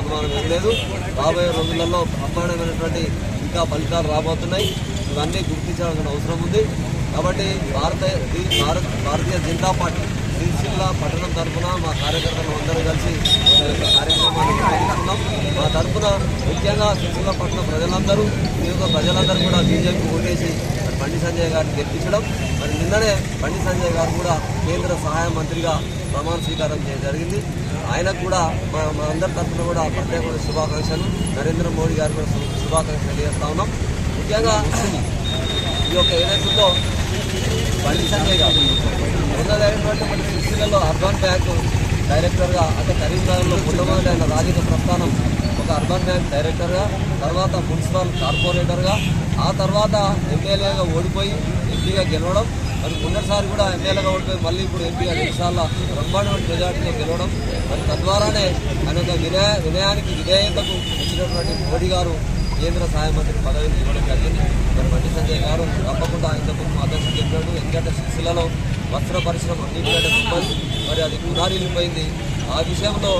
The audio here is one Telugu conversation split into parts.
అనుమానం ఏం లేదు రాబోయే రోజులలో బ్రహ్మాండమైనటువంటి ఇంకా ఫలితాలు రాబోతున్నాయి. ఇవన్నీ గుర్తించాల్సిన అవసరం ఉంది. కాబట్టి భారత ఈ భారతీయ జనతా పార్టీ సిరిసిల్ల పట్టణం తరఫున మా కార్యకర్తలు అందరూ కలిసి యొక్క కార్యక్రమాన్ని నిర్వహిస్తున్నాం. మా తరఫున ముఖ్యంగా సిరిసిల్ల పట్టణ ప్రజలందరూ ఈ యొక్క ప్రజలందరూ కూడా బీజేపీ ఓటేసి బండి సంజయ్ గారిని గెలిపించడం. మరి నిన్ననే బండి సంజయ్ గారు కూడా కేంద్ర సహాయ మంత్రిగా ప్రమాణ స్వీకారం చేయడం జరిగింది. ఆయనకు కూడా మా మా అందరి తరఫున కూడా ప్రత్యేకమైన శుభాకాంక్షలు. నరేంద్ర మోడీ గారు కూడా శుభాకాంక్షలు తెలియజేస్తా ఉన్నాం. ముఖ్యంగా ఈ యొక్క ఏదైతుందో బండి సంజయ్ గారు ఉన్నదైనటువంటి మన సిరిసిల్లలో అర్బన్ బ్యాంక్ డైరెక్టర్గా అంటే కరీంనగర్లో మొట్టమొదటి ఆయన రాజకీయ ప్రస్థానం ఒక అర్బన్ బ్యాంక్ డైరెక్టర్గా తర్వాత మున్సిపల్ కార్పొరేటర్గా ఆ తర్వాత ఎమ్మెల్యేగా ఓడిపోయి ఎంపీగా గెలవడం మరి మొన్నటిసారి కూడా ఎమ్మెల్యేగా ఓడిపోయి మళ్ళీ ఇప్పుడు ఎంపీగా రెండుసార్లు బ్రహ్మాండమైన మెజార్టీలో గెలవడం మరి తద్వారానే ఆయన యొక్క వినయ వినయానికి విధేయతకు వచ్చినటువంటి మోడీ గారు కేంద్ర సహాయ మంత్రి పదవిని ఇవ్వడం జరిగింది. మరి బండి సంజయ్ గారు తప్పకుండా ఇంతకు అధ్యక్షుడు చెప్పాడు. ఎందుకంటే సిరిసిల్లలో వస్త్ర పరిశ్రమ అన్నింటికంటే మరి అది కుదారిల్లిపోయింది ఆ విషయంలో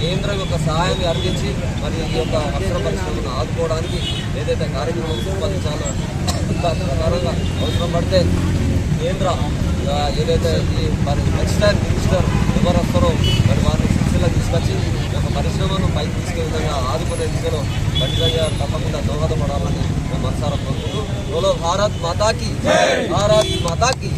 కేంద్రం యొక్క సహాయాన్ని అందించి మరి ఈ యొక్క వస్త్ర పరిశ్రమను ఆదుకోవడానికి ఏదైతే కార్యక్రమం రూపొందించాలో ఇంకా అవసరం పడితే కేంద్ర ఏదైతే ఈ మరి టెక్స్టైల్ మినిస్టర్ ఎవరు వస్తారో మరి వారిని శిక్షణలో తీసుకొచ్చి ఈ యొక్క పరిశ్రమను పైకి తీసుకే విధంగా ఆదుకునే దిశలో ఖచ్చితంగా తప్పకుండా దోహదపడాలని మేము మనసారా కోరుకుంటూ. భారత్ మాతాకి భారత్ మాతాకి.